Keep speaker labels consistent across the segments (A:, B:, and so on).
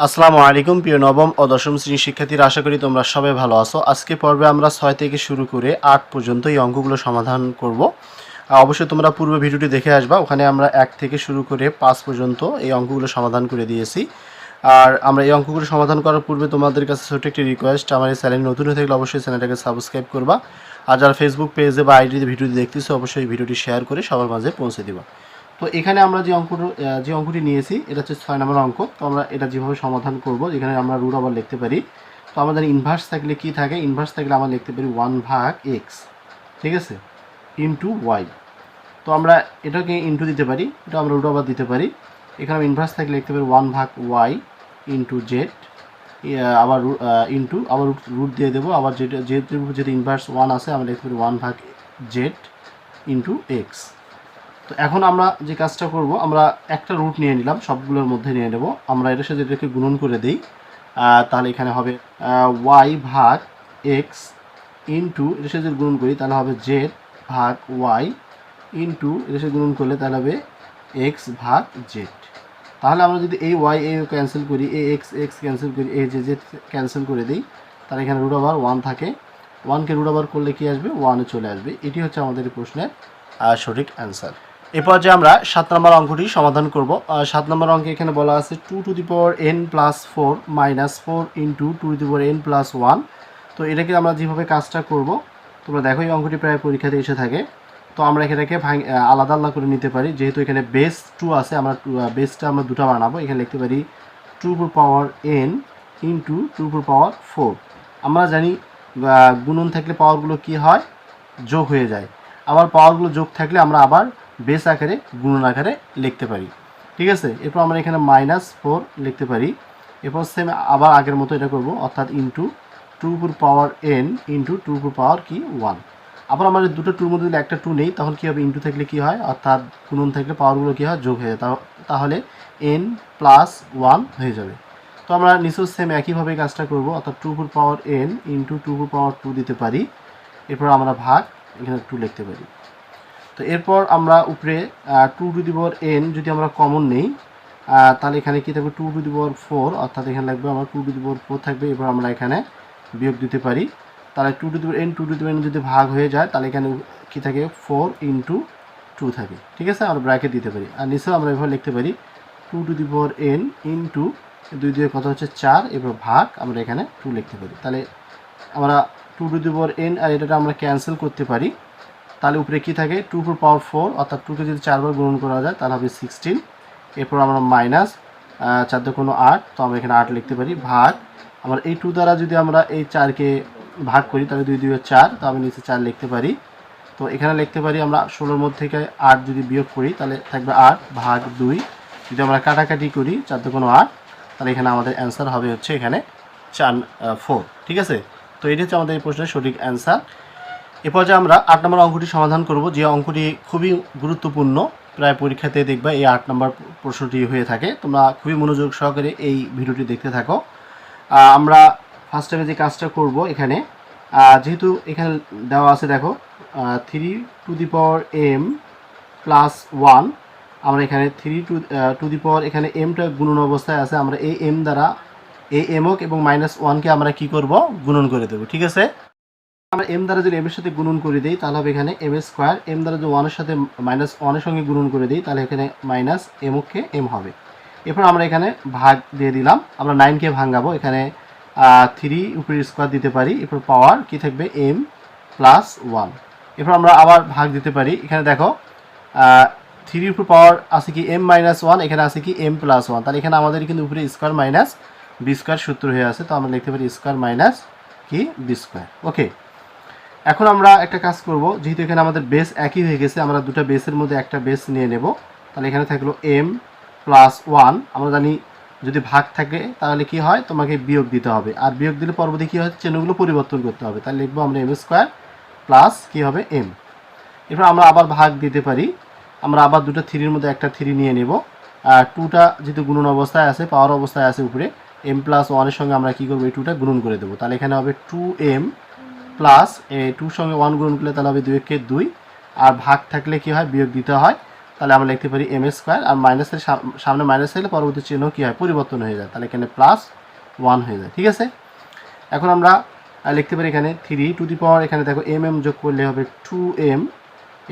A: আসসালামু আলাইকুম, প্রিয় নবম ও দশম শ্রেণির শিক্ষার্থীরা, আশা করি তোমরা সবাই ভালো আছো। আজকে পর্বে আমরা ছয় থেকে শুরু করে আট পর্যন্ত এই অঙ্কগুলো সমাধান করব। অবশ্যই তোমরা পূর্ব ভিডিওটি দেখে আসবা, ওখানে আমরা এক থেকে শুরু করে পাঁচ পর্যন্ত এই অঙ্কগুলো সমাধান করে দিয়েছি। আর আমরা এই অঙ্কগুলো সমাধান করার পূর্বে তোমাদের কাছে ছোট্ট একটি রিকোয়েস্ট আমার এই চ্যানেল নতুন হয়ে থাকলে অবশ্যই চ্যানেলটাকে সাবস্ক্রাইব করবা। আর যারা ফেসবুক পেজে বা আইডিতে ভিডিওটি দেখতেছো, অবশ্যই ভিডিওটি শেয়ার করে সবার মাঝে পৌঁছে দিবা। তো এখানে আমরা যে অঙ্কটি যে অঙ্কটি নিয়েছি, এটা হচ্ছে ছয় নম্বর অঙ্ক। তো আমরা এটা যেভাবে সমাধান করব, যেখানে আমরা রুট আবার লিখতে পারি। তো আমাদের ইনভার্স থাকলে কি থাকে? ইনভার্স থাকলে আমরা লিখতে পারি ওয়ান ভাগ এক্স ঠিক আছে? ইন্টু ওয়াই তো আমরা এটাকে ইন্টু দিতে পারি, এটা আমরা রুট আবার দিতে পারি। এখানে ইনভার্স থাকলে লিখতে পারি ওয়ান ভাগ ওয়াই ইন্টু জেড আবার ইন্টু আবার রুট দিয়ে দেবো। আবার যেটা, যেহেতু যেহেতু ইনভার্স ওয়ান আছে, আমরা লিখতে পারি ওয়ান ভাগ জেড ইন্টু এক্স তো এখন আমরা যে কাজটা করব, আমরা একটা রুট নিয়ে নিলাম, সবগুলোর মধ্যে নিয়ে নেব। আমরা এটার সাথে এটাকে গুণন করে দিই। তাহলে এখানে হবে ওয়াই ভাগ এক্স ইন্টু এটার সাথে যদি গুণন করি, তাহলে হবে জেড ভাগ ওয়াই ইন্টু এটার সাথে গুণন করলে তাহলে হবে এক্স ভাগ জেড তাহলে আমরা যদি এই ওয়াই এ ক্যান্সেল করি এ এক্স এক্স ক্যান্সেল করি এ জে জেড ক্যান্সেল করে দিই, তাহলে এখানে রুট ওভার ওয়ান থাকে। ওয়ানকে রুট ওভার করলে কি আসবে? ওয়ানে চলে আসবে। এটি হচ্ছে আমাদের প্রশ্নের সঠিক অ্যান্সার এরপর যে আমরা সাত নম্বর অঙ্কটি সমাধান করব। সাত নম্বর অঙ্কে এখানে বলা আছে two to the power N plus four minus four into two to the power N plus one তো এটাকে আমরা যেভাবে কাজটা করব, তোমরা দেখো এই অঙ্কটি প্রায় পরীক্ষাতে এসে থাকে। তো আমরা এখানেকে ভাঙ আলাদা আলাদা করে নিতে পারি। যেহেতু এখানে বেস টু আছে, আমরা বেসটা আমরা দুটা বানাবো। এখানে লিখতে পারি two to power N into two to power four আমরা জানি গুণন থাকলে পাওয়ারগুলো কি হয়? যোগ হয়ে যায়। আবার পাওয়ারগুলো যোগ থাকলে আমরা আবার বেস আকারে, গুণন আকারে লিখতে পারি। ঠিক আছে? এরপর আমরা এখানে মাইনাস ফোর লিখতে পারি। এরপর সেম আবার আগের মতো এটা করব, অর্থাৎ ইন্টু টু পুর পাওয়ার এন ইন্টু টু পুর পাওয়ার কি? ওয়ান আবার যদি দুটো টুর মধ্যে যদি একটা টু নেই তখন কী হবে? ইন্টু থাকলে কী হয়? অর্থাৎ গুণন থাকলে পাওয়ারগুলো কী হয়? যোগ হয়ে যায়। তাহলে এন প্লাস ওয়ান হয়ে যাবে। তো আমরা নিচেও সেম একইভাবে কাজটা করব, অর্থাৎ টু পুর পাওয়ার এন ইন্টু টু পুর পাওয়ার টু দিতে পারি। এরপর আমরা ভাগ এখানে টু লিখতে পারি। তো এরপর আমরা উপরে two to the power N যদি আমরা কমন নেই তাহলে এখানে কি থাকবে? Two to the power four অর্থাৎ এখানে লাগবে আমার two to the power four থাকবে, এবার আমরা এখানে বিয়োগ দিতে পারি। তাহলে two to the power N two to the power N যদি ভাগ হয়ে যায়, তাহলে এখানে কি থাকে? ফোর ইন্টু টু থাকে। ঠিক আছে? আমরা ব্র্যাকেট দিতে পারি। আর নিচেও আমরা এভাবে লিখতে পারি। Two to the power N into দুই দুই কথা হচ্ছে? চার, এবার ভাগ আমরা এখানে টু লিখতে পারি। তাহলে আমরা two to the power N আর এটা আমরা ক্যান্সেল করতে পারি। তাহলে উপরে কি থাকে? টু ফোর পাওয়ার ফোর অর্থাৎ টুকে যদি চারবার গুণন করা যায়, তাহলে হবে সিক্সটিন এরপর আমরা মাইনাস চার কোনো আট, তো আমরা এখানে আট লিখতে পারি, ভাগ। আমার এই টু দ্বারা যদি আমরা এই চারকে ভাগ করি, তাহলে দুই দুই চার, তো আমি নিচে চার লিখতে পারি। তো এখানে লিখতে পারি আমরা ষোলোর মধ্যে থেকে আট যদি বিয়োগ করি, তাহলে থাকবে আট ভাগ দুই। যদি আমরা কাটাকাটি করি, চার কোনো আট, তাহলে এখানে আমাদের অ্যান্সার হবে হচ্ছে এখানে চার ফোর ঠিক আছে? তো এটি হচ্ছে আমাদের এই প্রশ্নের সঠিক অ্যান্সার এরপর যে আমরা আট নম্বর অঙ্কটি সমাধান করব। যে অঙ্কটি খুবই গুরুত্বপূর্ণ, প্রায় পরীক্ষাতে দেখবা এই আট নম্বর প্রশ্নটি হয়ে থাকে। তোমরা খুবই মনোযোগ সহকারে এই ভিডিওটি দেখতে থাকো। আমরা ফার্স্ট টাইমে যে কাজটা করব এখানে যেহেতু এখানে দেওয়া আছে দেখো three to the power M plus one আমরা এখানে three to to the power এখানে এমটা গুণন অবস্থায় আছে। আমরা এই এম দ্বারা, এই এমক এবং মাইনাস ওয়ানকে আমরা কি করব? গুণন করে দেবো, ঠিক আছে? আমরা এম দ্বারা যদি এম এর সাথে গুণন করে দিই, তাহলে হবে এখানে এম স্কোয়ার এম দ্বারা যদি ওয়ানের সাথে মাইনাস ওয়ানের সঙ্গে গুণন করে দিই, তাহলে এখানে মাইনাস এমকে এম হবে। এরপর আমরা এখানে ভাগ দিয়ে দিলাম। আমরা নাইনকে ভাঙাবো। এখানে থ্রি উপরে স্কোয়ার দিতে পারি। এরপর পাওয়ার কি থাকবে? এম প্লাস ওয়ান এরপর আমরা আবার ভাগ দিতে পারি। এখানে দেখো থ্রি উপর পাওয়ার আছে কি এম মাইনাস ওয়ান এখানে আছে কি এম প্লাস ওয়ান তাহলে এখানে আমাদের কিন্তু উপরে স্কোয়ার মাইনাস বি স্কোয়ার সূত্র হয়ে আছে। তো আমরা লিখতে পারি স্কোয়ার মাইনাস কি বি স্কোয়ার ওকে এখন আমরা একটা কাজ করব, যেহেতু এখানে আমাদের বেস একই হয়ে গেছে, আমরা দুটো বেসের মধ্যে একটা বেস নিয়ে নেব। তাহলে এখানে থাকল এম প্লাস ওয়ান আমরা জানি যদি ভাগ থাকে, তাহলে কি হয়? তোমাকে বিয়োগ দিতে হবে। আর বিয়োগ দিলে পরবর্তী কী হয় চেনগুলো পরিবর্তন করতে হবে। তাহলে লিখব আমরা এম স্কোয়ার প্লাস কী হবে? এম এরপর আমরা আবার ভাগ দিতে পারি। আমরা আবার দুটো থ্রির মধ্যে একটা থ্রি নিয়ে নেব। আর টুটা যেহেতু গুণন অবস্থায় আছে পাওয়ার অবস্থায় আছে উপরে এম প্লাস ওয়ানের সঙ্গে আমরা কী করব? এই টুটা গুণন করে দেবো। তাহলে এখানে হবে টু এম প্লাস টুর সঙ্গে ওয়ান গুণন করলে তাহলে হবে দুই একে দুই। আর ভাগ থাকলে কি হয়? বিয়োগ দিতে হয়। তাহলে আমরা লিখতে পারি এম স্কোয়ার আর মাইনাসের সামনে মাইনাস থাকলে পরবর্তী চিহ্ন কী হয়? পরিবর্তন হয়ে যায়। তাহলে এখানে প্লাস ওয়ান হয়ে যায়। ঠিক আছে? এখন আমরা লিখতে পারি এখানে থ্রি টু দি পাওয়ার এখানে দেখো এম এম যোগ করলে হবে টু এম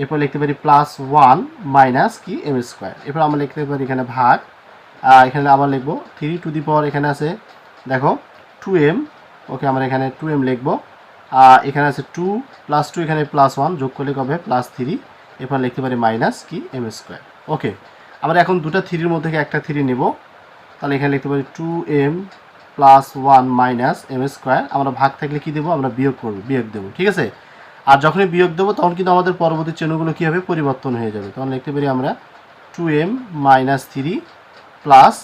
A: এরপর লিখতে পারি প্লাস ওয়ান মাইনাস কি? এম স্কোয়ার এরপর আমরা লিখতে পারি এখানে ভাগ। এখানে আবার লিখব থ্রি টু দি পাওয়ার এখানে আছে। দেখো টু এম ওকে, আমরা এখানে টু এম লিখব। এখানে আছে টু প্লাস টু এখানে প্লাস ওয়ান যোগ করলে কবে? প্লাস থ্রি এরপর লিখতে পারি মাইনাস কি? এম স্কোয়ার ওকে আমরা এখন দুটো থ্রির মধ্যে একটা থ্রি নেব। তাহলে এখানে লিখতে পারি two M plus one minus M square আমরা ভাগ থাকলে কী দেবো? আমরা বিয়োগ করব, বিয়োগ দেবো, ঠিক আছে? আর যখনই বিয়োগ দেবো, তখন কিন্তু আমাদের পরবর্তী চিহ্নগুলো কী হবে? পরিবর্তন হয়ে যাবে। তখন লিখতে পারি আমরা two M minus three plus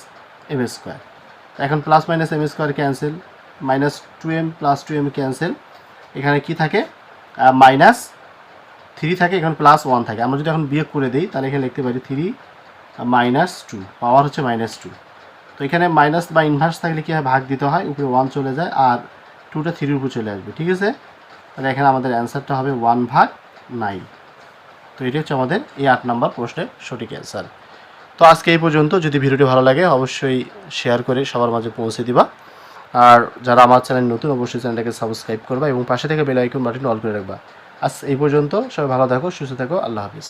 A: M square এখন plus minus M square cancel minus two M plus two M cancel এখানে কি থাকে? মাইনাস থ্রি থাকে, এখানে প্লাস ওয়ান থাকে। আমরা যদি এখন বিয়োগ করে দিই, তাহলে এখানে লিখতে পারি থ্রি মাইনাস টু পাওয়ার হচ্ছে মাইনাস টু তো এখানে মাইনাস বা ইনভার্স থাকলে কী হয়? ভাগ দিতে হয়, উপরে ওয়ান চলে যায়, আর টুটা থ্রির উপর চলে আসবে, ঠিক আছে? তাহলে এখানে আমাদের অ্যান্সারটা হবে ওয়ান ভাগ নাইন তো এটি হচ্ছে আমাদের এই আট নম্বর প্রশ্নের সঠিক অ্যান্সার তো আজকে এই পর্যন্ত, যদি ভিডিওটি ভালো লাগে, অবশ্যই শেয়ার করে সবার মাঝে পৌঁছে দিবা। আর যারা আমার চ্যানেল নতুন, অবশ্যই চ্যানেলটাকে সাবস্ক্রাইব করবা এবং পাশে থেকে বেল আইকন বাটন অল করে রাখবা। আজ এই পর্যন্ত, সবাই ভালো থাকো, সুস্থ থাকো, আল্লাহ হাফিজ।